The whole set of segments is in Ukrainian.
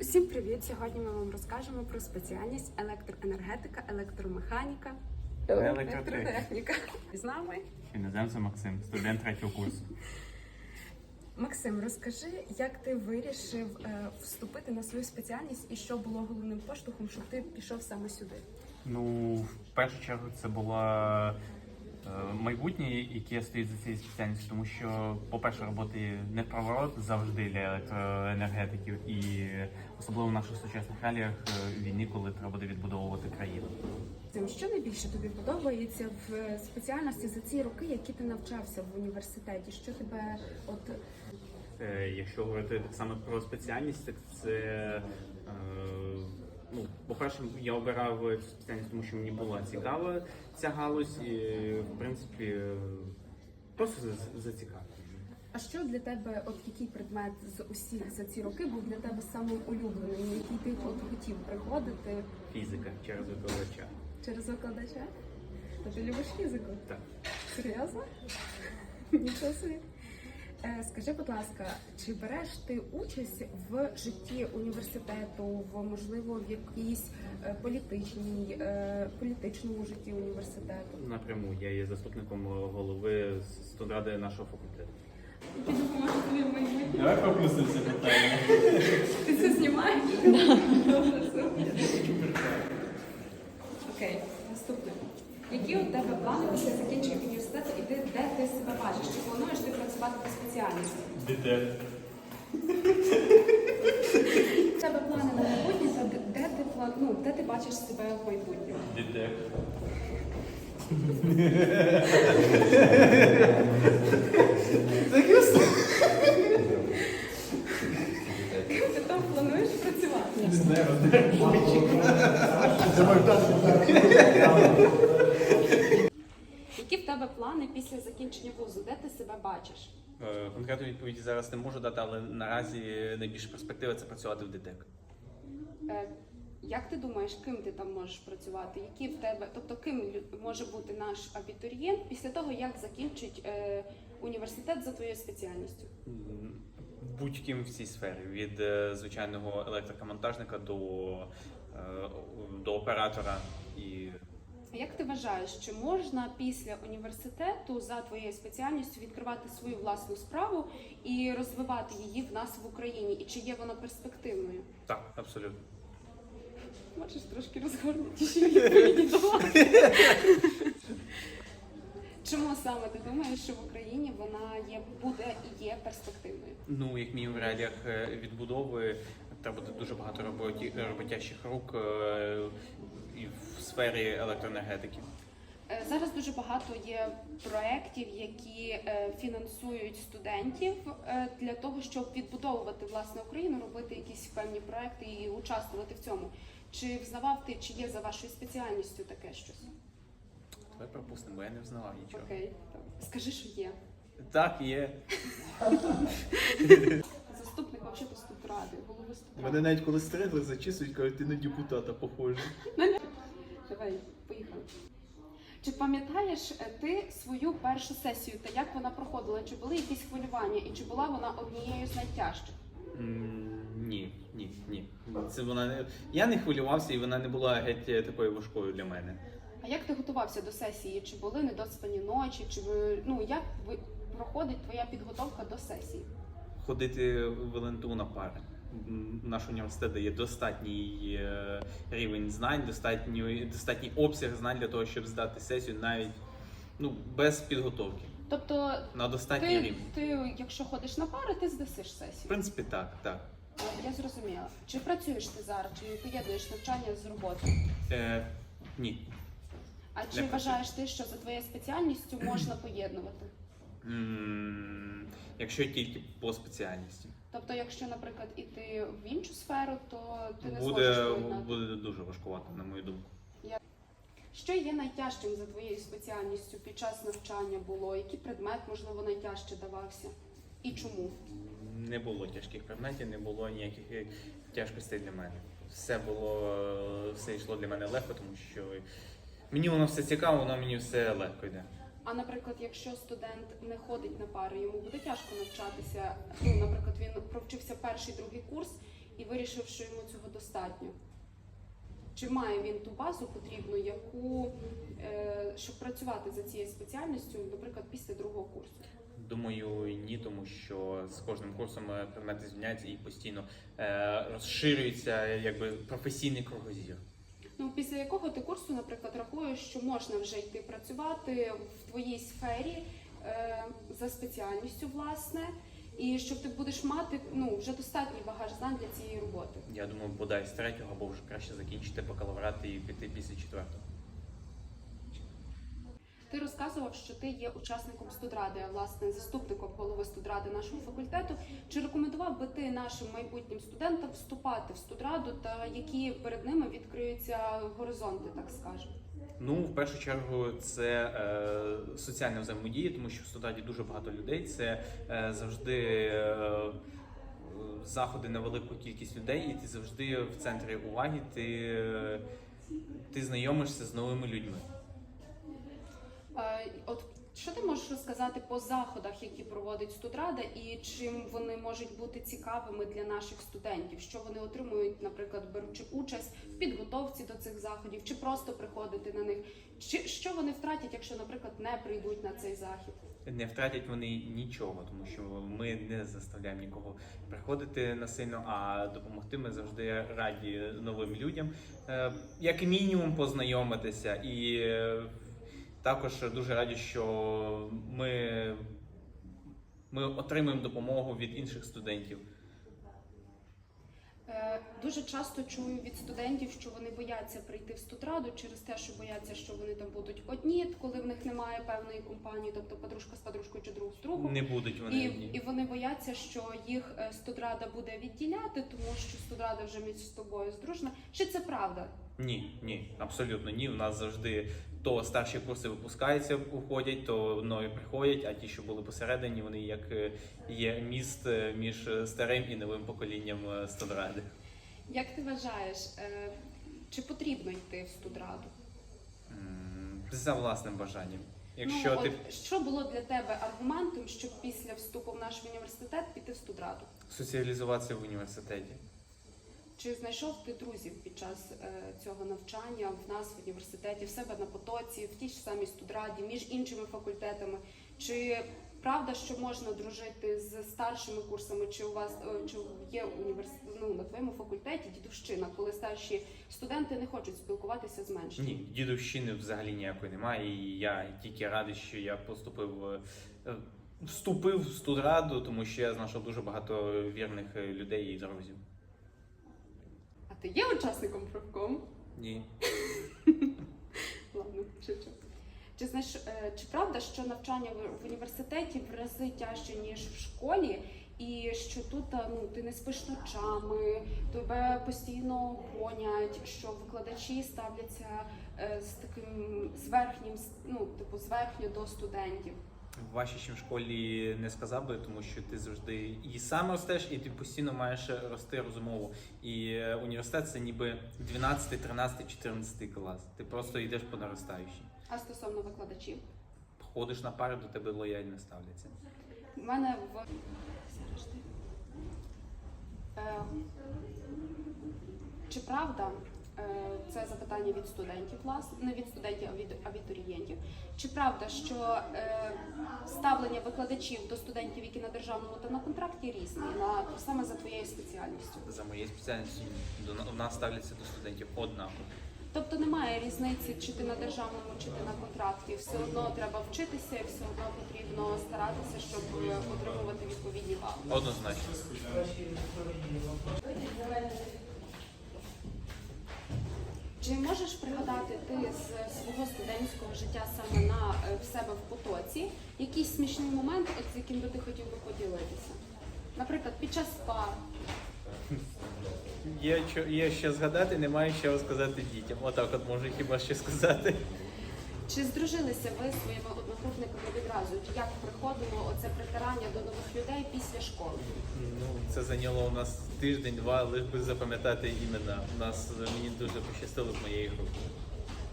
Всім привіт! Сьогодні ми вам розкажемо про спеціальність електроенергетика, електромеханіка, електротехніка. З нами Іноземцем Максим, студент третього курсу. Максим, розкажи, як ти вирішив е, вступити на свою спеціальність і що було головним поштовхом, щоб ти пішов саме сюди? Ну, в першу чергу, це було майбутнє, яке стоїть за цією спеціальністю, тому що, по-перше, роботи не проворот завжди для електроенергетиків, і особливо в наших сучасних реаліях е, війни, коли треба буде відбудовувати країну. Тим, що найбільше тобі подобається в спеціальності за ці роки, які ти навчався в університеті? Що тебе от Е, Якщо говорити саме про спеціальність, так це е, ну, по-перше, я обирав цю спеціальність, тому що мені була цікава ця галузь, і в принципі просто за- зацікавив. а що для тебе, от який предмет з усіх за ці роки був для тебе самим улюбленим, який ти от хотів приходити Фізика через викладача. через викладача? То ти любиш фізику? Так. Серйозно? Нічого собі. Е, Скажи, будь ласка, чи береш ти участь в житті університету, в можливо в якійсь е, політичній е, політичному житті університету? Напряму я є заступником голови студради нашого факультету. Які допоможуть тобі в майбутньому? Давай пропустимо це питання. Ти це знімаєш? Добре. Окей, наступне. Які у тебе плани після закінчення університету і ти, де ти себе бачиш? Чи плануєш ти працювати по спеціальності? Дете. У тебе плани на майбутнє, то де- де ти план- ну, де ти бачиш себе в майбутньому? Дете. Ким ти там плануєш працювати? Які в тебе плани після закінчення вузу? Де ти себе бачиш? Е, Конкретну відповідь зараз не можу дати, але наразі найбільша перспектива це працювати в ДТЕК. Е, Як ти думаєш, ким ти там можеш працювати? Які в тебе, тобто ким може бути наш абітурієнт після того, як закінчить е, університет за твоєю спеціальністю? Будь-ким в цій сфері, від звичайного електрокомонтажника до, до оператора як ти вважаєш, чи можна після університету за твоєю спеціальністю відкривати свою власну справу і розвивати її в нас в Україні? І чи є вона перспективною? так, абсолютно. Можеш трошки розгорнутіші відповіді давати? Чому саме ти думаєш, що в Україні вона є буде і є перспективною? Ну, як мінімум, в реаліях е, відбудови треба буде дуже багато роботі, роботящих рук е, і в сфері електроенергетики. Е, Зараз дуже багато є проєктів, які е, фінансують студентів е, для того, щоб відбудовувати власне Україну, робити якісь певні проекти і участвувати в цьому. Чи взнавав ти, чи є за вашою спеціальністю таке щось? Давай пропустимо, бо я не взнавав нічого. Окей, скажи, що є. Так, є. Заступник взагалі студради, голови студради. Мене навіть коли стригли, зачісують, кажуть, ти на депутата похожий. Давай, поїхали. Чи пам'ятаєш е, ти свою першу сесію та як вона проходила? Чи були якісь хвилювання, і чи була вона однією з найтяжчих? М, Ні, ні, ні. Це вона не. Я не хвилювався, і вона не була геть е, такою важкою для мене. А як ти готувався до сесії? Чи були недоспані ночі? Чи ви ну як ви проходить твоя підготовка до сесії? Ходити в ЛНТУ на пари. Наш університет дає достатній е, рівень знань, достатній, достатній обсяг знань для того, щоб здати сесію навіть ну, без підготовки. Тобто, На достатній ти, рівень. ти, якщо ходиш на пари, ти здасиш сесію. В принципі, так, так. Я зрозуміла. Чи працюєш ти зараз, чи поєднуєш навчання з роботою? Е, ні. А чи працюю. вважаєш ти, що за твоєю спеціальністю можна поєднувати? М, Якщо тільки по спеціальності. Тобто, якщо, наприклад, іти в іншу сферу, то ти не зможеш Буде, поєднати. буде дуже важкувато, на мою думку. Що є найтяжчим за твоєю спеціальністю під час навчання було? Який предмет, можливо, найтяжче давався? І чому? Не було тяжких предметів, не було ніяких е, тяжкостей для мене. Все було, е, все йшло для мене легко, тому що мені воно все цікаво, воно мені все легко йде. А наприклад, якщо студент не ходить на пари, йому буде тяжко навчатися. Ну, наприклад, він провчився перший другий курс, і вирішив, що йому цього достатньо? Чи має він ту базу потрібну, яку е, щоб працювати за цією спеціальністю, наприклад, після другого курсу? Думаю, ні, тому що з кожним курсом е, предмети зміняються і постійно е, розширюється якби професійний кругозір. Ну, після якого ти курсу, наприклад, рахуєш, що можна вже йти працювати в твоїй сфері е, за спеціальністю, власне, і що ти будеш мати ну вже достатній багаж знань для цієї роботи. Я думаю, бодай з третього або вже краще закінчити бакалаврат і піти після четвертого. Ти розказував, що ти є учасником студради, а власне заступником голови студради нашого факультету. Чи рекомендував би ти нашим майбутнім студентам вступати в студраду, та які перед ними відкриються горизонти, так скажемо? Ну, в першу чергу, це е, соціальна взаємодія, тому що в студраді дуже багато людей. Це е, завжди е, заходи на велику кількість людей, і ти завжди в центрі уваги. Ти, е, ти знайомишся з новими людьми. Е, От що ти можеш розказати по заходах, які проводить студрада, і чим вони можуть бути цікавими для наших студентів? Що вони отримують, наприклад, беручи участь в підготовці до цих заходів, чи просто приходити на них? Чи що вони втратять, якщо, наприклад, не прийдуть на цей захід? Не втратять вони нічого, тому що ми не заставляємо нікого приходити насильно, а допомогти ми завжди раді новим людям, Е, як мінімум познайомитися, і е, також дуже раді, що ми, ми отримуємо допомогу від інших студентів. Е, Дуже часто чую від студентів, що вони бояться прийти в студраду через те, що бояться, що вони там будуть одні, коли в них немає певної компанії, тобто подружка з подружкою чи друг з другом. Не будуть вони І, одні. і вони бояться, що їх е, студрада буде відділяти, тому що студрада вже між собою здружна. Чи це правда? Ні, ні, абсолютно ні. У нас завжди то старші курси випускаються, уходять, то нові приходять, а ті, що були посередині, вони як е, є міст е, між е, старим і новим поколінням студради. Як ти вважаєш, чи потрібно йти в студраду? За власним бажанням. Якщо ну, ти от, що було для тебе аргументом, щоб після вступу в наш університет піти в студраду? соціалізуватися в університеті. Чи знайшов ти друзів під час е, цього навчання в нас в університеті, в себе на потоці, в тій ж самій студраді, між іншими факультетами? Чи правда, що можна дружити з старшими курсами? Чи у вас е, чи є університет ну, на твоєму факультеті дідущина, коли старші студенти не хочуть спілкуватися з меншими? Ні, дідовщини взагалі ніякої немає. І я тільки радий, що я поступив, е, вступив в студраду, тому що я знайшов дуже багато вірних людей і друзів. Ти є учасником профкому? Ні. Ладно, шучу. Чи знаєш, е, чи правда, що навчання в- в університеті в рази тяжче, ніж в школі, і що тут е, ну, ти не спиш ночами, тебе постійно гонять, що викладачі ставляться е, з таким зверхнім, ну, типу, зверхньо до студентів? Важче, ніж в школі не сказав би, тому що ти завжди і сам ростеш, і ти постійно маєш рости розумово. І е, університет це ніби 12, 13, 14 клас. Ти просто йдеш по наростаючій. А стосовно викладачів? Ходиш на пари, до тебе лояльно ставляться. У мене в. Е, чи правда це запитання від студентів, власне, не від студентів, а від абітурієнтів. Чи правда, що е, ставлення викладачів до студентів, які на державному та на контракті, різні, на саме за твоєю спеціальністю? За моєю спеціальністю до нас ставляться до студентів однаково. Тобто немає різниці, чи ти на державному, чи ти на контракті. Все одно треба вчитися, і все одно потрібно старатися, щоб е, отримувати відповідні бали. Однозначно. Чи можеш пригадати ти з свого студентського життя саме на е, в себе в потоці якийсь смішний момент, з яким би ти хотів би поділитися? Наприклад, під час пар. Є, що- є що згадати, немає що сказати дітям. Отак от можу хіба ще сказати. Чи здружилися ви з своїми одногрупниками відразу? Як приходило оце притирання до нових людей після школи? Ну, це зайняло у нас тиждень-два, лише би запам'ятати імена. У нас мені дуже пощастило з моєю групою.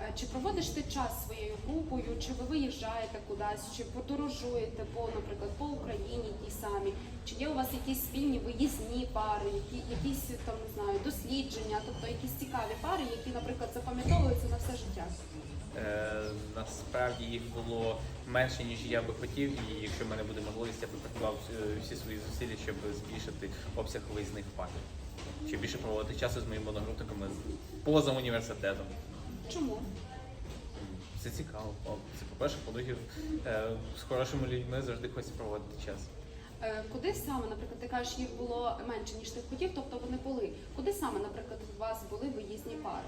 Е, Чи проводиш ти час своєю групою, чи ви виїжджаєте кудись, чи подорожуєте по, наприклад, по Україні тій самі? Чи є у вас якісь спільні виїзні пари, які, якісь там не знаю, дослідження, тобто якісь цікаві пари, які, наприклад, запам'ятовуються на все життя? Е, насправді їх було менше, ніж я би хотів, і якщо в мене буде можливість, я би приклав е, всі свої зусилля, щоб збільшити обсяг виїзних пар. Щоб більше проводити часу з моїми одногрупниками поза університетом. Чому? Це цікаво. Це по-перше, по-друге, е, з хорошими людьми завжди хочеться проводити час. Куди саме, наприклад, ти кажеш, їх було менше, ніж ти хотів, тобто вони були. Куди саме, наприклад, у вас були виїзні пари?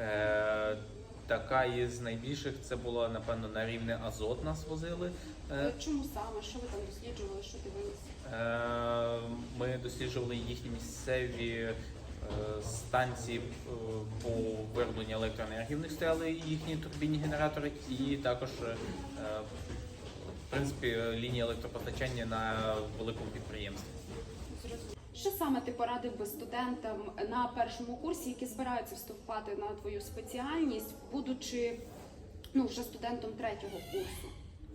Е, така із найбільших це було, напевно, на рівне Азот нас возили. Е, Е, Чому саме? Що ви там досліджували, що дивилися? Е, Ми досліджували їхні місцеві станції по виробленню електроенергії. В них стояли їхні турбінні генератори, і також в принципі лінії електропостачання на великому підприємстві. Що саме ти порадив би студентам на першому курсі, які збираються вступати на твою спеціальність, будучи ну вже студентом третього курсу?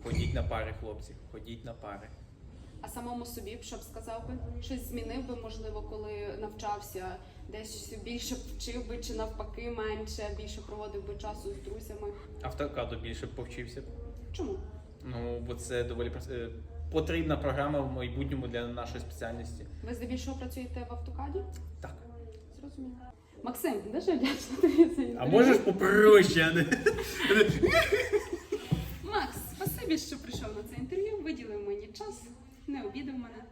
Ходіть на пари, хлопці, ходіть на пари. А самому собі б що б сказав би? Щось змінив би, можливо, коли навчався, десь більше вчив би, чи навпаки менше, більше проводив би часу з друзями. Автокаду більше б повчився. Чому? Ну бо це доволі е, потрібна програма в майбутньому для нашої спеціальності. Ви здебільшого працюєте в автокаді? Так. Зрозуміло. Максим, дуже вдячна тобі за інтерв'ю. А можеш попроще, Макс, спасибі, що прийшов на це інтерв'ю, виділив мені час, не обідав мене.